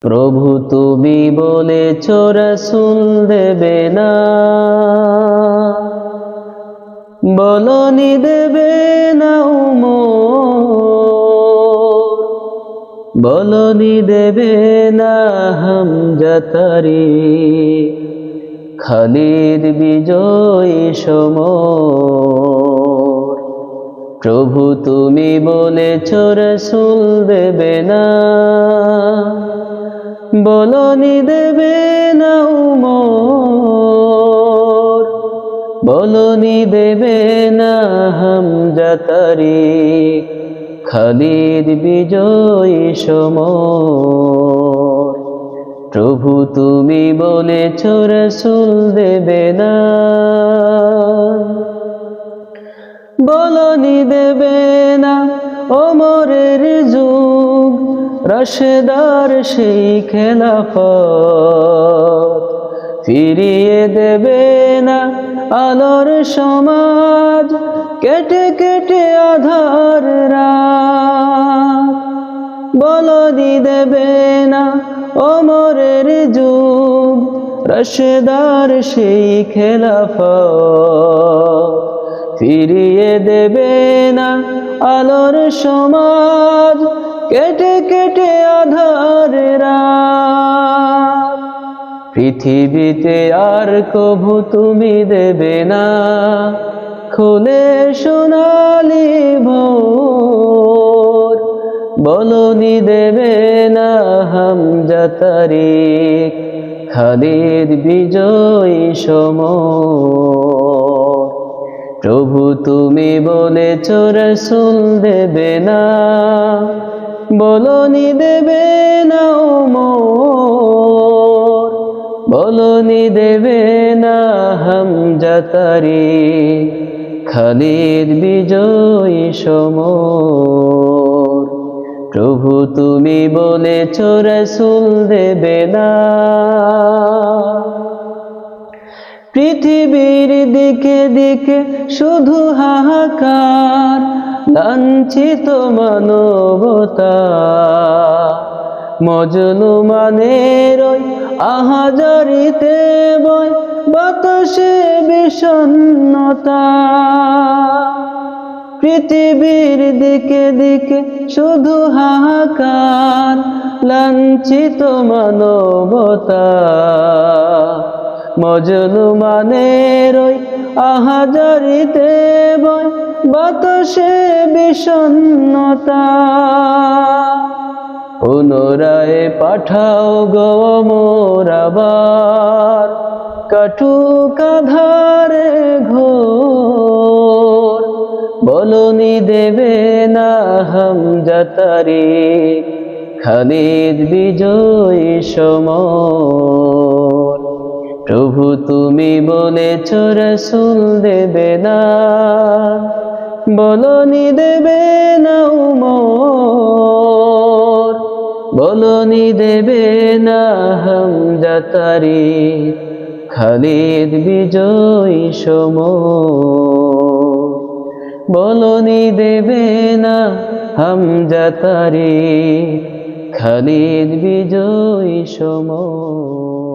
প্রভু তুমি বলেছ, রসুল দেবে না। বলনি দেবে না উমর। বলনি দেবে না হামজাতারি খালিদ বিজয় সমর। প্রভু তুমি বলেছ, রসুল দেবে না। বলনি দেবে না উমর। বলনি দেবে না হামজাতারি খালিদ বিজয় সমর। প্রভু তুমি বলে বলেছ, রসুল দেবে না। বলনি দেবে রসদার সেই খেলাফত। ফিরিয়ে দেবে না আলোর সমাজ, কেটে কেটে আধার রাত। বলনি দেবে না ওমরের যুগ রসদার সেই খেলাফত। ফিরিয়ে দেবে না আলোর সমাজ কেটে কেটে আধার পৃথিবীতে আর কভু তুমি দেবে না। খুলে সোনালি ভোর। বলনি দেবে না হামজাতারি খালিদ বিজয় সমর। প্রভু তুমি বলেছ রসুল দেবে না। বলনি দেবে না উমর বলনি দেবে না হামজাতারি খালিদ বিজয় সমর। প্রভু তুমি বলেছ, রসুল দেবে না। পৃথিবীর দিকে দিকে শুধু হাহাকার। লাঞ্ছিত মানবতা। মজনু মানের ওই আহাজারিতে বয় বাতাসে বিষণ্ণতা। পৃথিবীর দিকে দিকে শুধু হাহাকার, লাঞ্ছিত মানবতা। মজনু মানের আহাজারিতে বাতাসে বিষণ্ণতা। পুনরায় পাঠাও গো কাটু কাধারে ঘোর। বলনি দেবে না হামজাতারি খালিদ বিজয় সমর প্রভু, তুমি বলেছ, রসুল দেবে না। বলনি দেবে না উমর। বলনি দেবে না হামজাতারি খালিদ বিজয় সমর। বলনি দেবে না হামজাতারি খালিদ বিজয় সমর।